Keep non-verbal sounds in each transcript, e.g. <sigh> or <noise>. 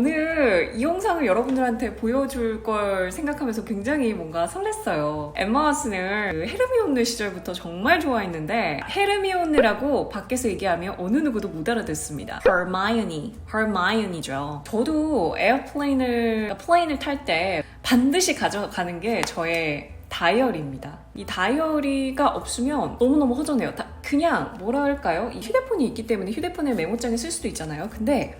오늘 이 영상을 여러분들한테 보여줄 걸 생각하면서 굉장히 뭔가 설렜어요. 엠마 왓슨을 그 헤르미온느 시절부터 정말 좋아했는데 헤르미온느라고 밖에서 얘기하면 어느 누구도 못 알아듣습니다. Hermione, Hermione죠. 저도 에어플레인을 플레인을 탈 때 반드시 가져가는 게 저의 다이어리입니다. 이 다이어리가 없으면 너무너무 허전해요. 다- 그냥 뭐라 할까요? 이 휴대폰이 있기 때문에 휴대폰에 메모장에 쓸 수도 있잖아요. 근데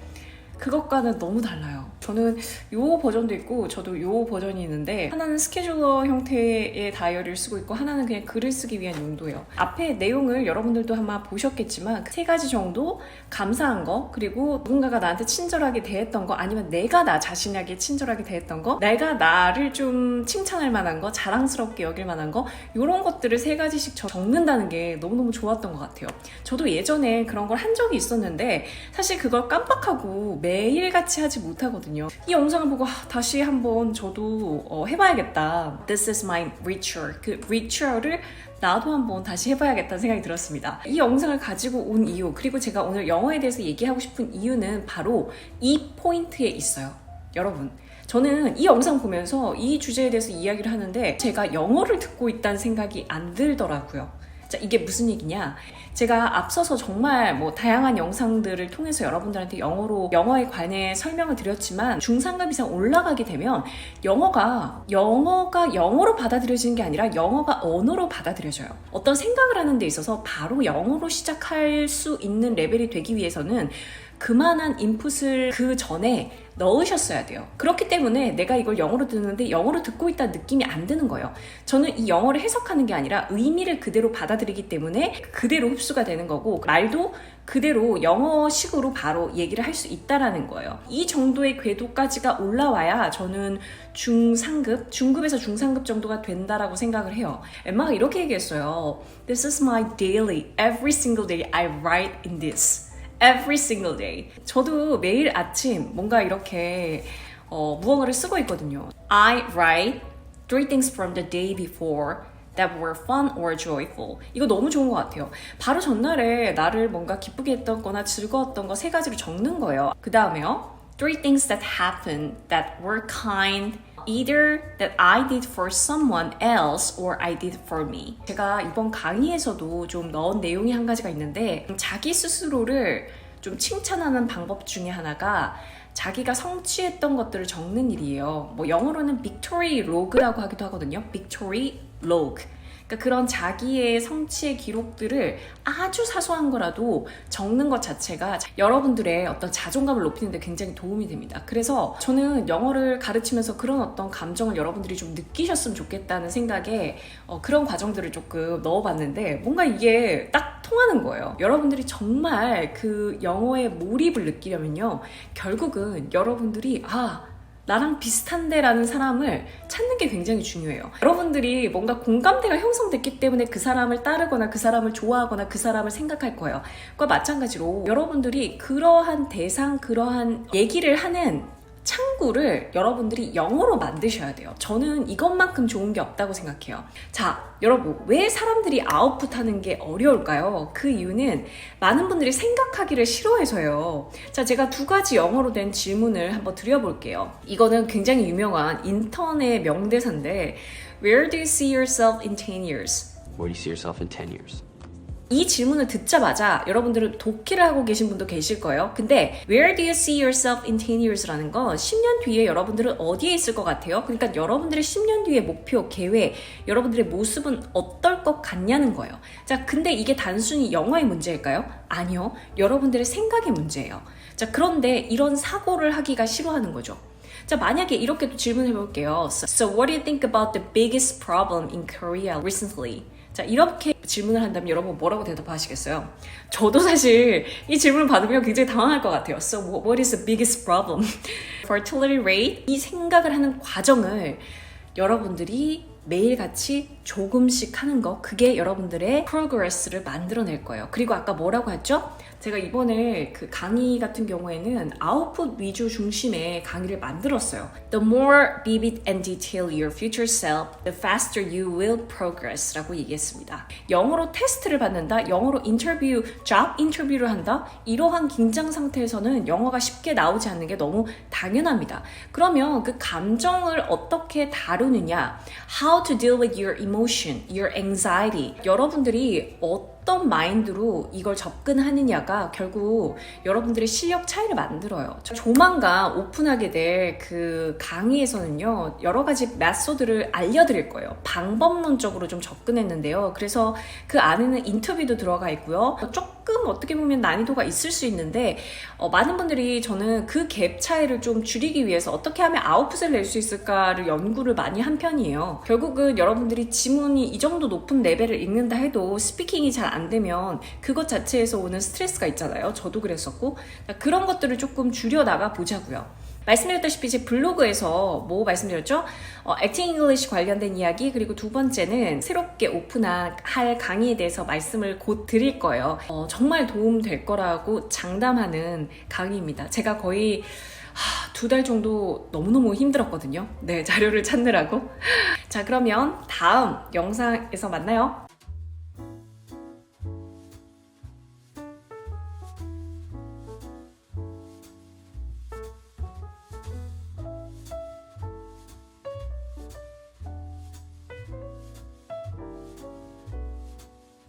그것과는 너무 달라요. 저는 요 버전도 있고 저도 요 버전이 있는데 하나는 스케줄러 형태의 다이어리를 쓰고 있고 하나는 그냥 글을 쓰기 위한 용도예요. 앞에 내용을 여러분들도 아마 보셨겠지만 세 가지 정도 감사한 거 그리고 누군가가 나한테 친절하게 대했던 거 아니면 내가 나 자신에게 친절하게 대했던 거 내가 나를 좀 칭찬할 만한 거 자랑스럽게 여길 만한 거 이런 것들을 세 가지씩 적- 적는다는 게 너무너무 좋았던 것 같아요. 저도 예전에 그런 걸 한 적이 있었는데 사실 그걸 깜빡하고 매일같이 하지 못하거든요. 이 영상을 보고 아, 다시 한번 저도 어, 해봐야겠다. This is my ritual. 그 ritual을 나도 한번 다시 해봐야겠다는 생각이 들었습니다. 이 영상을 가지고 온 이유, 그리고 제가 오늘 영어에 대해서 얘기하고 싶은 이유는 바로 이 포인트에 있어요. 여러분. 저는 이 영상 보면서 이 주제에 대해서 이야기를 하는데 제가 영어를 듣고 있다는 생각이 안 들더라고요. 자, 이게 무슨 얘기냐? 제가 앞서서 정말 뭐 다양한 영상들을 통해서 여러분들한테 영어로 영어에 관해 설명을 드렸지만 중상급 이상 올라가게 되면 영어가 영어가 영어로 받아들여지는 게 아니라 영어가 언어로 받아들여져요. 어떤 생각을 하는 데 있어서 바로 영어로 시작할 수 있는 레벨이 되기 위해서는 그만한 인풋을 그 전에 넣으셨어야 돼요. 그렇기 때문에 내가 이걸 영어로 듣는데 영어로 듣고 있다는 느낌이 안 드는 거예요. 저는 이 영어를 해석하는 게 아니라 의미를 그대로 받아들이기 때문에 그대로 흡수가 되는 거고 말도 그대로 영어식으로 바로 얘기를 할 수 있다라는 거예요. 이 정도의 궤도까지가 올라와야 저는 중상급, 중급에서 중상급 정도가 된다라고 생각을 해요. 엠마가 이렇게 얘기했어요. This is my daily, every single day I write in this. Every single day. 저도 매일 아침 뭔가 이렇게 어, 무언가를 쓰고 있거든요. I write three things from the day before that were fun or joyful. 이거 너무 좋은 것 같아요. 바로 전날에 나를 뭔가 기쁘게 했던 거나 즐거웠던 거 세 가지를 적는 거예요. 그 다음에요. Three things that happened that were kind either that I did for someone else or I did for me. 제가 이번 강의에서도 좀 넣은 내용이 한 가지가 있는데 자기 스스로를 좀 칭찬하는 방법 중에 하나가 자기가 성취했던 것들을 적는 일이에요. 뭐 영어로는 victory log라고 하기도 하거든요. victory log. 그러니까 그런 자기의 성취의 기록들을 아주 사소한 거라도 적는 것 자체가 여러분들의 어떤 자존감을 높이는 데 굉장히 도움이 됩니다. 그래서 저는 영어를 가르치면서 그런 어떤 감정을 여러분들이 좀 느끼셨으면 좋겠다는 생각에 어, 그런 과정들을 조금 넣어봤는데 뭔가 이게 딱 통하는 거예요. 여러분들이 정말 그 영어에 몰입을 느끼려면요. 결국은 여러분들이 아, 나랑 비슷한데라는 사람을 찾는 게 굉장히 중요해요. 여러분들이 뭔가 공감대가 형성됐기 때문에 그 사람을 따르거나 그 사람을 좋아하거나 그 사람을 생각할 거예요. 그와 마찬가지로 여러분들이 그러한 대상, 그러한 얘기를 하는 창구를 여러분들이 영어로 만드셔야 돼요. 저는 이것만큼 좋은 게 없다고 생각해요. 자, 여러분, 왜 사람들이 아웃풋 하는 게 어려울까요? 그 이유는 많은 분들이 생각하기를 싫어해서요. 자, 제가 두 가지 영어로 된 질문을 한번 드려볼게요. 이거는 굉장히 유명한 인터넷 명대사인데, Where do you see yourself in 10 years? Where do you see yourself in 10 years? 이 질문을 듣자마자 여러분들은 독해를 하고 계신 분도 계실 거예요. 근데 Where do you see yourself in 10 years라는 건 10년 뒤에 여러분들은 어디에 있을 것 같아요? 그러니까 여러분들의 10년 뒤의 목표, 계획, 여러분들의 모습은 어떨 것 같냐는 거예요. 자, 근데 이게 단순히 영어의 문제일까요? 아니요. 여러분들의 생각의 문제예요. 자, 그런데 이런 사고를 하기가 싫어하는 거죠. 자, 만약에 이렇게 또 질문해 볼게요. So, so what do you think about the biggest problem in Korea recently? 자, 이렇게 질문을 한다면 여러분 뭐라고 대답하시겠어요? 저도 사실 이 질문을 받으면 굉장히 당황할 것 같아요. So what is the biggest problem? <laughs> Fertility rate? 이 생각을 하는 과정을 여러분들이 매일같이 조금씩 하는 거 그게 여러분들의 progress를 만들어낼 거예요. 그리고 아까 뭐라고 했죠? 제가 이번에 그 강의 같은 경우에는 아웃풋 위주 중심의 강의를 만들었어요. The more vivid and detailed your future self, the faster you will progress 라고 얘기했습니다. 영어로 테스트를 받는다, 영어로 인터뷰, job 인터뷰를 한다, 이러한 긴장 상태에서는 영어가 쉽게 나오지 않는 게 너무 당연합니다. 그러면 그 감정을 어떻게 다루느냐, how to deal with your emotion, your anxiety. 여러분들이 어떤 마인드로 이걸 접근하느냐가 결국 여러분들의 실력 차이를 만들어요. 조만간 오픈하게 될 그 강의에서는요, 여러 가지 메소드를 알려드릴 거예요. 방법론적으로 좀 접근했는데요. 그래서 그 안에는 인터뷰도 들어가 있고요. 조금 어떻게 보면 난이도가 있을 수 있는데, 어, 많은 분들이 저는 그 갭 차이를 좀 줄이기 위해서 어떻게 하면 아웃풋을 낼 수 있을까를 연구를 많이 한 편이에요. 결국은 여러분들이 지문이 이 정도 높은 레벨을 읽는다 해도 스피킹이 잘안 되면 그것 자체에서 오는 스트레스가 있잖아요. 저도 그랬었고. 그러니까 그런 것들을 조금 줄여 나가 보자고요. 말씀드렸다시피 제 블로그에서 뭐 말씀드렸죠? 어, 액팅 잉글리시 관련된 이야기 그리고 두 번째는 새롭게 오픈한 할 강의에 대해서 말씀을 곧 드릴 거예요. 어, 정말 도움 될 거라고 장담하는 강의입니다. 제가 거의 두 달 정도 너무너무 힘들었거든요. 네, 자료를 찾느라고. <laughs> 자, 그러면 다음 영상에서 만나요.